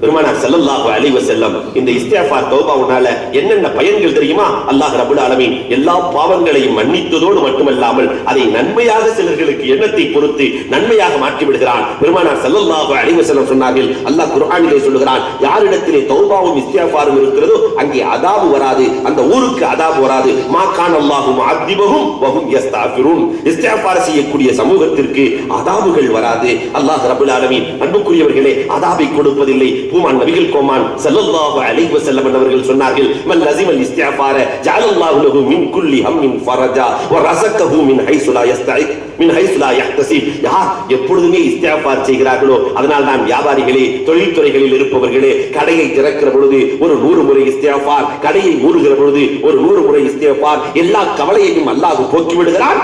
பெருமானார் செல்லல்லாஹு அலைவ செல்லம் இந்த இஸ்திஃபார் தௌபாவுனால என்னென்ன பயன்கள் தெரியுமா? அல்லாஹ் ரபுல் ஆலமீன் எல்லா பாவங்களையும் மன்னித்ததோடு மட்டுமல்லாமல் அதை நன்மையாக சிலர்களுக்கு எண்ணத்தை பொறுத்து நன்மையாக மாற்றி விடுகிறான் பெருமானார் செல்லல்லாஹு அலைவ செல்லம் சொன்னார்கள் அல்லாஹ் குர்ஆனிலே சொல்லுகிறான் யாரிடத்திலே தௌபாவும் இஸ்திஃபாரும் இருக்கிறதோ அங்கே அதாபு வராது அந்த ஊருக்கு அதாபு வராது. மா கான் அல்லாஹு முஅத்திபஹும் வஹும் யஸ்தாஃபிரூன். இஸ்திஃபார் செய்யக்கூடிய சமூகத்திற்கு அதாபுகள் வராது. அல்லாஹ் ரபுல் ஆலமீன் அன்புக்குரியவர்களே அதாபை கொடுப்பதில்லை பூமான் நபிகள் கோமான் சல்லல்லாஹு அலைஹி வஸல்லம் அவர்கள் சொன்னார்கள் மன் லஸிமல் இஸ்திஃபார ஜஅலல்லாஹு லஹு மின் குல்லி ஹம்மின் ஃபரஜா வ ரஸகஹு மின் ஹைஸு லா யஸ்தஇக் மின் ஹைஸு லா யஹ்தசிப் யார் எப்பொழுதுமே இஸ்திஃபார் செய்கிறார்களோ அதனால் தான் வியாபாரிகளே தொழில்துறைகளில் இருப்பவர்களே கடையை திறக்கிற பொழுது ஒரு நூறு முறை இஸ்திஃபார் கடையை மூடுகிற பொழுது ஒரு நூறு முறை இஸ்திஃபார் எல்லா கவலையையும் அல்லாஹ் போக்கி விடுகிறான்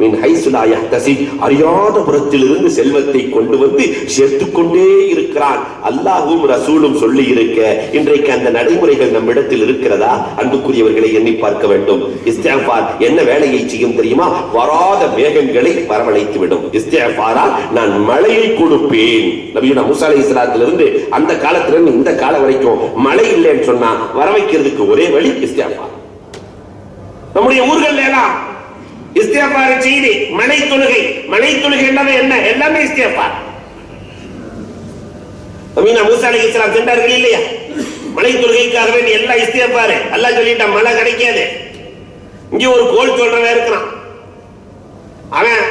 மீன் ஹைசுலாய தசி அறியாத புறத்திலிருந்து செல்வத்தை கொண்டு வந்து சேர்த்து கொண்டே இருக்கிறான். அல்லாஹும் ரசூலும் சொல்லி இருக்க இன்றைக்கு அந்த நடைமுறைகள் நம்மிடத்தில் இருக்கிறதா? அன்புக்குரியவர்களை எண்ணி பார்க்க வேண்டும். இஸ்திஃபார் என்ன வேலையை செய்யும் தெரியுமா? வராத மேகங்களை வரவழைத்து விடும். இஸ்திஃபாரா நான் மழையை கொடுப்பேன். நபியுனா மூசா அலைஹிஸ்ஸலாத்திலிருந்து அந்த காலத்திலிருந்து இந்த காலம் வரைக்கும் மழை இல்லைன்னு சொன்னா வர வைக்கிறதுக்கு ஒரே வழி இஸ்திஃபார். நம்முடைய ஊர்கள் எல்லாம் இஸ்தியபார செய்தி மனை தொழுகை. மனை தொழுகை என்னது என்ன? எல்லாமே இஸ்தியபார் அமீனா. மூசா அலைஹி ஸலாம் சென்றார்கள் இல்லையா? மலை தொழுகைக்காக வேண்டி எல்லாம் இஸ்தியபாரு எல்லாம் சொல்லிட்டான் மழை கிடைக்காது. இங்க ஒரு கோல் சொல்றவன் இருக்கிறான். அவன்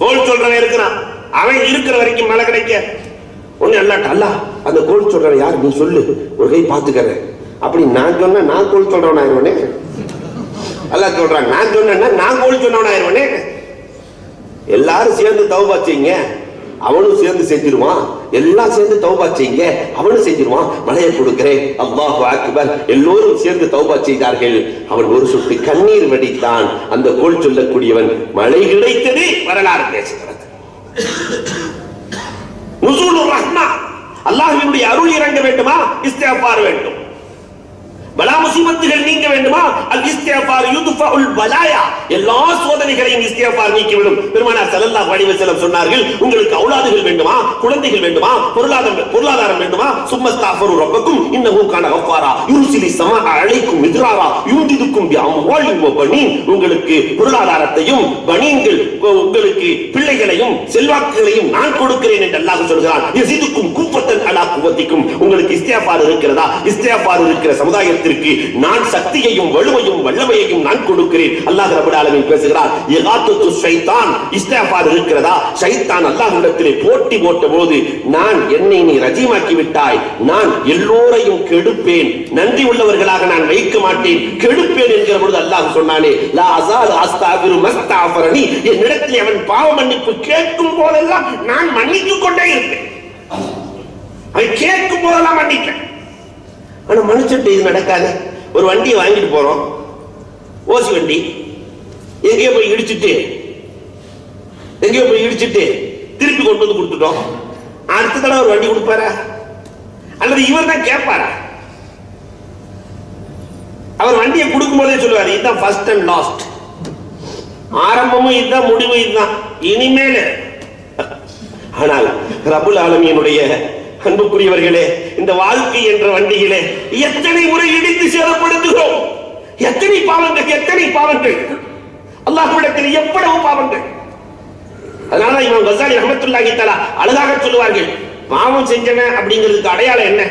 கோல் சொல்றவன் இருக்கிறான். அவன் இருக்கிற வரைக்கும் மழை கிடைக்க ஒண்ணு அல்லாட்ட அல்லாஹ் அந்த கோல் சொல்றவன் யார்? நீ சொல்லு. ஒரு கை பாத்துக்கற அப்படி நான் சொன்ன நான் கோல் சொல்றவன் ஆயிருவனே அல்லாஹ் சொல்றாங்க நான் சொன்னேன்னா நான் கோல் சொன்னவனாயிருவனே. எல்லாரும் சேர்ந்து தவபா செய்யுங்க. அவனும் சேர்ந்து செஞ்சிருவான். எல்லாம் சேர்ந்து தௌபா செய்யுங்க. அவனும் செஞ்சிருவான். மழையை கொடுக்கிறேன். அல்லாஹ் அக்பர். எல்லோரும் சேர்ந்து தௌபா செய்தார்கள். அவன் ஒரு சொட்டு கண்ணீர் வடித்தான். அந்த கோல் சொல்லக்கூடியவன் மழை கிடைத்தது வரலாறு பேசுகிறது. அல்லாஹினுடைய அருள் இறங்க வேண்டுமா? இஸ்தேபார் வேண்டும். பலா முசீபத்துகள் நீங்க வேண்டுமா? அல் இஸ்திக்பார் யுத்ஃபஉல் பலாயா எல்லா சோதனைகளையும் இஸ்திக்பார் நீக்கிவிடும். பெருமானார் ஸல்லல்லாஹு அலைஹி வஸல்லம் சொன்னார்கள் உங்களுக்கு அவுலாதுகள் வேண்டுமா? குழந்தைகள் வேண்டுமா? பொருளாதாரம் பொருளாதாரம் வேண்டுமா? சும்மஸ்தாஃபரு ரப்பக்கும் இன்னஹு கான கஃபாரா. யுர்சிலி சமா அலைக்கும் மித்ராரா. யும்திதுக்கும் பி அம்வாலின் வ பனீன். உங்களுக்கு பொருளாதாரத்தையும் பனீன்கள் உங்களுக்கு பிள்ளைகளையும் செல்வாக்குகளையும் நான் கொடுக்கிறேன் என்று அல்லாஹ் சொல்கிறான். யஸிதுக்கும் குவத்தன் அலா குவத்திக்கும். உங்களுக்கு இஸ்திக்பார் இருக்கிறதா? இஸ்திக்பார் இருக்கிற காரியத்திற்கு நான் சக்தியையும் வலுவையும் வல்லமையையும் நான் கொடுக்கிறேன். அல்லாஹ் ரபுல் ஆலமின் பேசுகிறார் இகாத்துத்து ஷைத்தான் இஸ்திக்பார் இருக்கிறதா? ஷைத்தான் அல்லாஹ்விடத்திலே போட்டி போட்ட போது நான் என்னை நீ ரஜீமாக்கி விட்டாய் நான் எல்லோரையும் கெடுப்பேன். நன்றி உள்ளவர்களாக நான் வைக்க மாட்டேன். கெடுப்பேன் என்கிற பொழுது அல்லாஹ் சொன்னானே லா அசால் அஸ்தாபிரு மஸ்தாஃபரனி. என்னிடத்தில் அவன் பாவ மன்னிப்பு கேட்கும் போதெல்லாம் நான் மன்னித்துக் கொண்டே இருப்பேன். அவன் கேட்கும் போதெல்லாம் மன்னிப்பேன். ஆனா மனுஷன் இது நடக்காது. ஒரு வண்டியை வாங்கிட்டு போறோம். ஓசி வண்டி. எங்கேயோ போய் இடிச்சிட்டு எங்கேயோ போய் இடிச்சுட்டு திருப்பி கொண்டு வந்து கொடுத்துட்டோம். அடுத்த தடவை ஒரு வண்டி கொடுப்பாரா? அல்லது இவர் தான் கேட்பாரா? அவர் வண்டியை கொடுக்கும் போதே சொல்லுவார் இதுதான் ஃபர்ஸ்ட் அண்ட் லாஸ்ட் ஆரம்பமும் இதுதான் முடிவு இதுதான். இனிமேல். ஆனால் ரபுல் ஆலமியனுடைய அன்புக்குரியவர்களே இந்த வாழ்க்கை என்ற வண்டியிலே எத்தனை முறை இடித்து சேதப்படுத்துகிறோம்? எத்தனை பாவங்கள் எத்தனை பாவங்கள்? அல்லாஹ்விடத்தில் எவ்வளவு பாவங்கள்? அதனால இவன் கசாலி ரஹமத்துல்லாஹி தலா அழகாக சொல்லுவார்கள் பாவம் செஞ்சவன் அப்படிங்கிறதுக்கு அடையாளம் என்ன?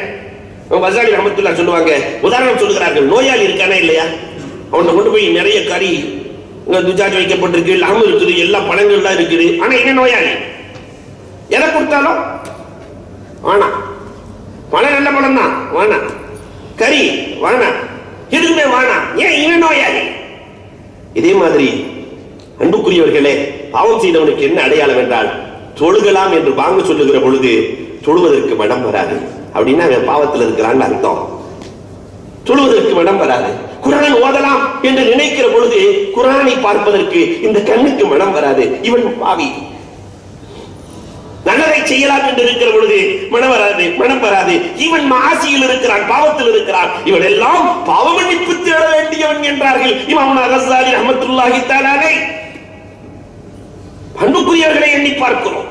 இவன் கசாலி ரஹமத்துல்லா சொல்லுவாங்க உதாரணம் சொல்லுகிறார்கள் நோயாளி இருக்கானா இல்லையா? அவனை கொண்டு போய் நிறைய கறி துஜாஜ் வைக்கப்பட்டிருக்கு லாம இருக்குது எல்லா பழங்கள்லாம் இருக்குது. ஆனா என்ன நோயாளி? எதை கொடுத்தாலும் வேணாம் பழம் நல்ல பழம் தான். வேணாம் கறி வேணாம் எதுவுமே வேணாம் ஏன் இவன் நோயாளி? இதே மாதிரி அன்புக்குரியவர்களே பாவம் செய்தவனுக்கு என்ன அடையாளம் என்றால் தொழுகலாம் என்று வாங்க சொல்லுகிற பொழுது தொழுவதற்கு மடம் வராது. அப்படின்னா அவன் பாவத்தில் இருக்கிறான்னு அர்த்தம். தொழுவதற்கு மடம் வராது. குரான் ஓதலாம் என்று நினைக்கிற பொழுது குரானை பார்ப்பதற்கு இந்த கண்ணுக்கு மனம் வராது. இவன் பாவி. நல்லதை செய்யலாம் என்று இருக்கிற பொழுது மனம் வராது மனம் வராது. இவன் மாசியில் இருக்கிறான் பாவத்தில் இருக்கிறான். இவன் எல்லாம் பாவ மன்னிப்பு தேட வேண்டியவன் என்றார்கள் இமாம் அகசாலி அஹமத்துல்லாஹி தாலானை அன்புக்குரியவர்களை எண்ணி பார்க்கிறோம்.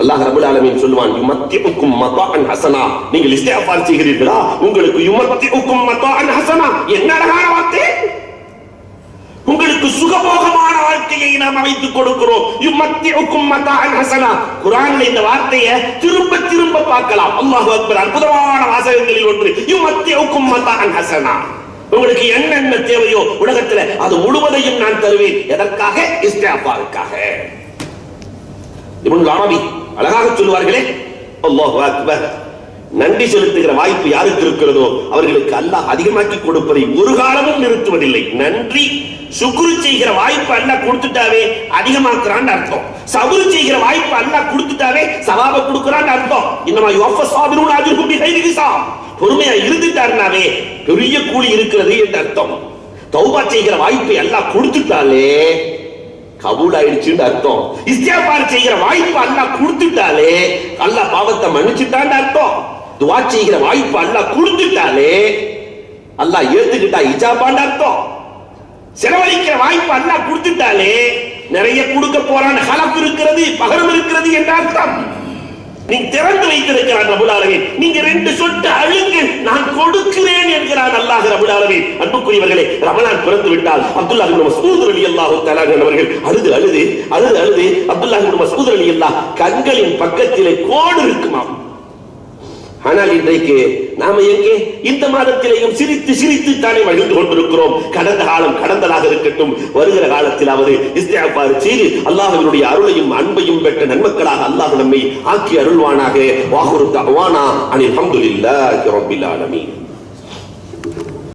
அல்லாஹ் ரபுல் ஆலமீன் சொல்லுவான் யுமத்திஉக்கும் மத்ஆன் ஹசனா. நீங்கள் இஸ்திக்ஃபார் செய்கிறீர்களா? உங்களுக்கு யுமத்திஉக்கும் மத்ஆன் ஹசனா. என்ன அழகான வார்த்தை? உங்களுக்கு சுகபோக வாழ்க்கையை நாம் அமைத்துக் கொடுக்கிறோம். யுமத்திஉக்கும் மத்ஆன் ஹசனா. குரான்ல இந்த வார்த்தையை திரும்ப திரும்ப பார்க்கலாம். அல்லாஹ் அக்பர் அற்புதமான வாசகங்களில் ஒன்று. யுமத்திஉக்கும் மத்ஆன் ஹசனா. உங்களுக்கு என்னென்ன தேவையோ உலகத்துல அது முழுவதையும் நான் தருவேன். எதற்காக? இஸ்திக்ஃபாருக்காக இவன் அரபி அழகாக சொல்லுவார்களே அல்லாஹ் அக்பர் நன்றி செலுத்துகிற வாய்ப்பு யாருக்கு இருக்கிறதோ அவர்களுக்கு அல்லாஹ் அதிகமாக்கி கொடுப்பதை ஒரு காலமும் நிறுத்துவதில்லை. நன்றி. சுக்குரு செய்கிற வாய்ப்பு அல்லாஹ் கொடுத்துட்டாவே அதிகமாக்குறான்னு அர்த்தம். சபுரு செய்கிற வாய்ப்பு அல்லாஹ் கொடுத்துட்டாவே சவாப கொடுக்கறான்னு அர்த்தம். இன்னமா யுவஃப சாபிரூன் அஜ்ருஹும் பிகைரி பொறுமையா இருந்துட்டாருனாவே பெரிய கூலி இருக்கிறது என்று அர்த்தம். தௌபா செய்கிற வாய்ப்பை எல்லாம் கொடுத்துட்டாலே கபூல் ஆயிடுச்சுன்னு அர்த்தம். இஸ்தியாபார் செய்கிற வாய்ப்பு அல்லாஹ் கொடுத்துட்டாலே அல்லாஹ் பாவத்தை மன்னிச்சுட்டான்னு அர்த்தம். துவா செய்கிற வாய்ப்பு அல்லாஹ் கொடுத்துட்டாலே அல்லா ஏத்துக்கிட்டா இஜாபான்னு அர்த்தம். செலவழிக்கிற வாய்ப்பு அல்லா கொடுத்துட்டாலே நிறைய கொடுக்க போறான் ஹலப் இருக்கிறது பகரம் இருக்கிறது என்ற அர்த்தம். நீ திறந்து வைத்திருக்கிறான் ரபுல் ஆலமீன். நீங்க ரெண்டு சொட்டு அழுங்க நான் கொடுக்கிறேன் என்கிறான் அல்லாஹ் ரபுல் ஆலமீன். அன்புக்குரியவர்களே ரமலான் பிறந்து விட்டால் அப்துல்லா இப்னு மஸ்ஊத் ரலியல்லாஹு தஆலா அவர்கள் அழுது அழுது அழுது அழுது அப்துல்லாஹ் இப்னு மஸ்ஊத் ரலியல்லாஹ் கண்களின் பக்கத்திலே கோடு இருக்குமாம். ஆனால் இன்றைக்கு நாம எங்கே இந்த மாதத்திலேயும் சிரித்து சிரித்து தானே மகிழ்ந்து கொண்டிருக்கிறோம். கடந்த காலம் கடந்ததாக இருக்கட்டும். வருகிற காலத்திலாவது இஸ்தியாபார் செய்து அல்லாஹினுடைய அருளையும் அன்பையும் பெற்ற நன்மக்களாக அல்லாஹ் நம்மை ஆக்கி அருள்வானாக. வாகுரு தவானா அனில் அல்ஹம்துலில்லாஹி ரப்பில் ஆலமீன்.